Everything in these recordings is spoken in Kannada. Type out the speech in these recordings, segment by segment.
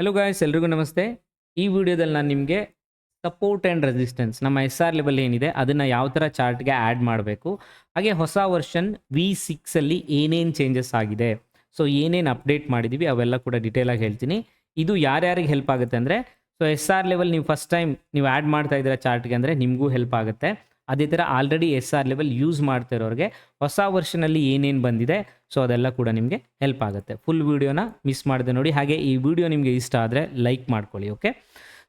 ಹಲೋ ಗಾಯ್ಸ್ ಎಲ್ರಿಗೂ ನಮಸ್ತೆ. ಈ ವಿಡಿಯೋದಲ್ಲಿ ನಾನು ನಿಮಗೆ ಸಪೋರ್ಟ್ ಆ್ಯಂಡ್ ರೆಸಿಸ್ಟೆನ್ಸ್ ನಮ್ಮ ಎಸ್ ಆರ್ ಲೆವೆಲ್ ಏನಿದೆ, ಅದನ್ನು ಯಾವ ಥರ ಚಾರ್ಟ್ಗೆ ಆ್ಯಡ್ ಮಾಡಬೇಕು. ಹಾಗೆ ಹೊಸ ವರ್ಷನ್ ವಿ ಸಿಕ್ಸಲ್ಲಿ ಏನೇನು ಚೇಂಜಸ್ ಆಗಿದೆ. ಸೊ ಏನೇನು ಅಪ್ಡೇಟ್ ಮಾಡಿದ್ದೀವಿ ಅವೆಲ್ಲ ಕೂಡ ಡೀಟೇಲಾಗಿ ಹೇಳ್ತೀನಿ. ಇದು ಯಾರ್ಯಾರಿಗೆ ಹೆಲ್ಪ್ ಆಗುತ್ತೆ ಅಂದರೆ ಸೊ ಎಸ್ ಆರ್ ಲೆವೆಲ್ ನೀವು ಫಸ್ಟ್ ಟೈಮ್ ನೀವು ಆ್ಯಡ್ ಮಾಡ್ತಾ ಇದ್ದೀರಾ ಚಾರ್ಟ್ಗೆ ಅಂದರೆ ನಿಮಗೂ ಹೆಲ್ಪ್ ಆಗುತ್ತೆ. ಅದೇ ಥರ already S R level use ಮಾಡ್ತಾ ಇರೋರಿಗೆ ಹೊಸ ವರ್ಷನಲ್ಲಿ ಏನೇನು ಬಂದಿದೆ ಸೊ ಅದೆಲ್ಲ ಕೂಡ ನಿಮಗೆ ಹೆಲ್ಪ್ ಆಗುತ್ತೆ. ಫುಲ್ ವೀಡಿಯೋನ ಮಿಸ್ ಮಾಡಿದೆ ನೋಡಿ. ಹಾಗೆ ಈ ವಿಡಿಯೋ ನಿಮಗೆ ಇಷ್ಟ ಆದರೆ ಲೈಕ್ ಮಾಡ್ಕೊಳ್ಳಿ ಓಕೆ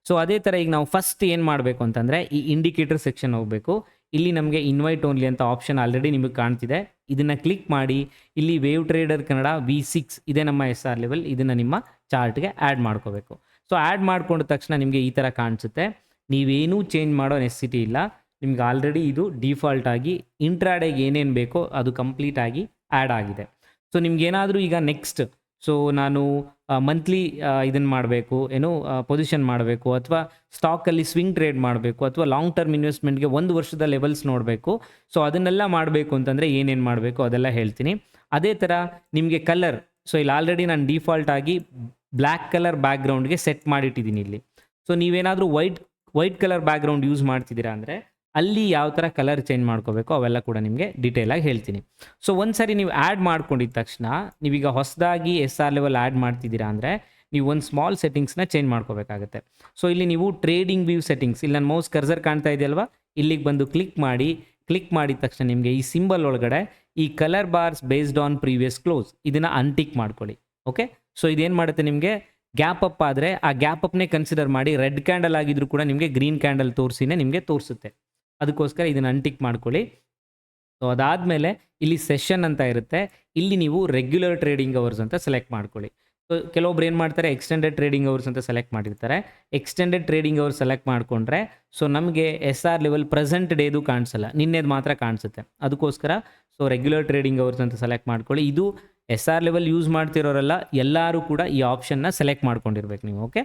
ಸೊ ಅದೇ ಥರ ಈಗ ನಾವು ಫಸ್ಟ್ ಏನು ಮಾಡಬೇಕು ಅಂತಂದರೆ ಈ ಇಂಡಿಕೇಟರ್ ಸೆಕ್ಷನ್ ಹೋಗಬೇಕು. ಇಲ್ಲಿ ನಮಗೆ ಇನ್ವೈಟ್ ಓನ್ಲಿ ಅಂತ ಆಪ್ಷನ್ ಆಲ್ರೆಡಿ ನಿಮಗೆ ಕಾಣ್ತಿದೆ. ಇದನ್ನು ಕ್ಲಿಕ್ ಮಾಡಿ, ಇಲ್ಲಿ wave trader Kannada V six ಇದೆ ನಮ್ಮ ಎಸ್ ಆರ್ ಲೆವೆಲ್ ಇದನ್ನು ನಿಮ್ಮ ಚಾರ್ಟ್ಗೆ ಆ್ಯಡ್ ಮಾಡ್ಕೋಬೇಕು. ಸೊ ಆ್ಯಡ್ ಮಾಡ್ಕೊಂಡ ತಕ್ಷಣ ನಿಮಗೆ ಈ ಥರ ಕಾಣಿಸುತ್ತೆ. ನೀವೇನೂ ಚೇಂಜ್ ಮಾಡೋ ನೆಸಿಟಿ ಇಲ್ಲ. ನಿಮ್ಗೆ ಆಲ್ರೆಡಿ ಇದು ಡಿಫಾಲ್ಟ್ ಆಗಿ ಇಂಟ್ರಾಡೇಗೆ ಏನೇನು ಬೇಕೋ ಅದು ಕಂಪ್ಲೀಟ್ ಆಗಿ ಆ್ಯಡ್ ಆಗಿದೆ. ಸೊ ನಿಮ್ಗೇನಾದರೂ ಈಗ ನೆಕ್ಸ್ಟ್ ಸೊ ನಾನು ಮಂತ್ಲಿ ಇದನ್ನು ಮಾಡಬೇಕು, ಏನು ಪೊಸಿಷನ್ ಮಾಡಬೇಕು, ಅಥವಾ ಸ್ಟಾಕಲ್ಲಿ ಸ್ವಿಂಗ್ ಟ್ರೇಡ್ ಮಾಡಬೇಕು, ಅಥವಾ ಲಾಂಗ್ ಟರ್ಮ್ ಇನ್ವೆಸ್ಟ್ಮೆಂಟ್ಗೆ ಒಂದು ವರ್ಷದ ಲೆವೆಲ್ಸ್ ನೋಡಬೇಕು ಸೊ ಅದನ್ನೆಲ್ಲ ಮಾಡಬೇಕು ಅಂತಂದರೆ ಏನೇನು ಮಾಡಬೇಕು ಅದೆಲ್ಲ ಹೇಳ್ತೀನಿ. ಅದೇ ಥರ ನಿಮಗೆ ಕಲರ್ ಸೊ ಇಲ್ಲಿ ಆಲ್ರೆಡಿ ನಾನು ಡಿಫಾಲ್ಟ್ ಆಗಿ ಬ್ಲ್ಯಾಕ್ ಕಲರ್ ಬ್ಯಾಕ್ಗ್ರೌಂಡ್ಗೆ ಸೆಟ್ ಮಾಡಿಟ್ಟಿದ್ದೀನಿ ಇಲ್ಲಿ. ಸೊ ನೀವೇನಾದರೂ white white colour background use ಮಾಡ್ತಿದ್ದೀರಾ ಅಂದರೆ ಅಲ್ಲಿ ಯಾವ ಥರ ಕಲರ್ ಚೇಂಜ್ ಮಾಡ್ಕೋಬೇಕು ಅವೆಲ್ಲ ಕೂಡ ನಿಮಗೆ ಡೀಟೇಲಾಗಿ ಹೇಳ್ತೀನಿ. ಸೊ ಒಂದು ಸರಿ ನೀವು ಆ್ಯಡ್ ಮಾಡ್ಕೊಂಡಿದ್ದ ತಕ್ಷಣ ನೀವೀಗ ಹೊಸದಾಗಿ ಎಸ್ ಆರ್ ಲೆವೆಲ್ ಆ್ಯಡ್ ಮಾಡ್ತಿದ್ದೀರಾ ಅಂದರೆ ನೀವು ಒಂದು ಸ್ಮಾಲ್ ಸೆಟ್ಟಿಂಗ್ಸ್ನ ಚೇಂಜ್ ಮಾಡ್ಕೋಬೇಕಾಗುತ್ತೆ. ಸೊ ಇಲ್ಲಿ ನೀವು ಟ್ರೇಡಿಂಗ್ ವ್ಯೂ ಸೆಟ್ಟಿಂಗ್ಸ್ ಇಲ್ಲಿ ನನ್ನ ಮೌಸ್ ಕರ್ಸರ್ ಕಾಣ್ತಾ ಇದೆಯಲ್ವಾ? ಇಲ್ಲಿಗೆ ಬಂದು ಕ್ಲಿಕ್ ಮಾಡಿ ಕ್ಲಿಕ್ ಮಾಡಿದ ತಕ್ಷಣ ನಿಮಗೆ ಈ ಸಿಂಬಲ್ ಒಳಗಡೆ ಈ colour bars based on previous close ಇದನ್ನು ಅನ್ಟಿಕ್ ಮಾಡ್ಕೊಳ್ಳಿ. ಓಕೆ ಸೊ ಇದೇನು ಮಾಡುತ್ತೆ ನಿಮಗೆ? ಗ್ಯಾಪ್ ಅಪ್ ಆದರೆ ಆ ಗ್ಯಾಪ್ ಅಪ್ನೇ ಕನ್ಸಿಡರ್ ಮಾಡಿ ರೆಡ್ ಕ್ಯಾಂಡಲ್ ಆಗಿದ್ರು ಕೂಡ ನಿಮಗೆ ಗ್ರೀನ್ ಕ್ಯಾಂಡಲ್ ತೋರಿಸಿನೇ ನಿಮಗೆ ತೋರಿಸುತ್ತೆ. ಅದಕ್ಕೋಸ್ಕರ ಇದನ್ನು ಅನ್ಟಿಕ್ ಮಾಡ್ಕೊಳ್ಳಿ. ಸೊ ಅದಾದಮೇಲೆ ಇಲ್ಲಿ ಸೆಷನ್ ಅಂತ ಇರುತ್ತೆ. ಇಲ್ಲಿ ನೀವು ರೆಗ್ಯುಲರ್ ಟ್ರೇಡಿಂಗ್ ಅವರ್ಸ್ ಅಂತ ಸೆಲೆಕ್ಟ್ ಮಾಡ್ಕೊಳ್ಳಿ. ಸೊ ಕೆಲವೊಬ್ರು ಏನು ಮಾಡ್ತಾರೆ? ಎಕ್ಸ್ಟೆಂಡೆಡ್ ಟ್ರೇಡಿಂಗ್ ಅವರ್ಸ್ ಅಂತ ಸೆಲೆಕ್ಟ್ ಮಾಡಿರ್ತಾರೆ. ಎಕ್ಸ್ಟೆಂಡೆಡ್ ಟ್ರೇಡಿಂಗ್ ಅವರ್ ಸೆಲೆಕ್ಟ್ ಮಾಡಿಕೊಂಡ್ರೆ ಸೊ ನಮಗೆ ಎಸ್ ಆರ್ ಲೆವೆಲ್ ಪ್ರೆಸೆಂಟ್ ಡೇದು ಕಾಣಿಸಲ್ಲ. ನಿನ್ನೆದು ಮಾತ್ರ ಕಾಣಿಸುತ್ತೆ. ಅದಕ್ಕೋಸ್ಕರ ಸೊ ರೆಗ್ಯುಲರ್ ಟ್ರೇಡಿಂಗ್ ಅವರ್ಸ್ ಅಂತ ಸೆಲೆಕ್ಟ್ ಮಾಡ್ಕೊಳ್ಳಿ. ಇದು ಎಸ್ ಆರ್ ಲೆವೆಲ್ ಯೂಸ್ ಮಾಡ್ತಿರೋರೆಲ್ಲ, ಎಲ್ಲರೂ ಕೂಡ ಈ ಆಪ್ಷನ್ನ ಸೆಲೆಕ್ಟ್ ಮಾಡ್ಕೊಂಡಿರ್ಬೇಕು ನೀವು ಓಕೆ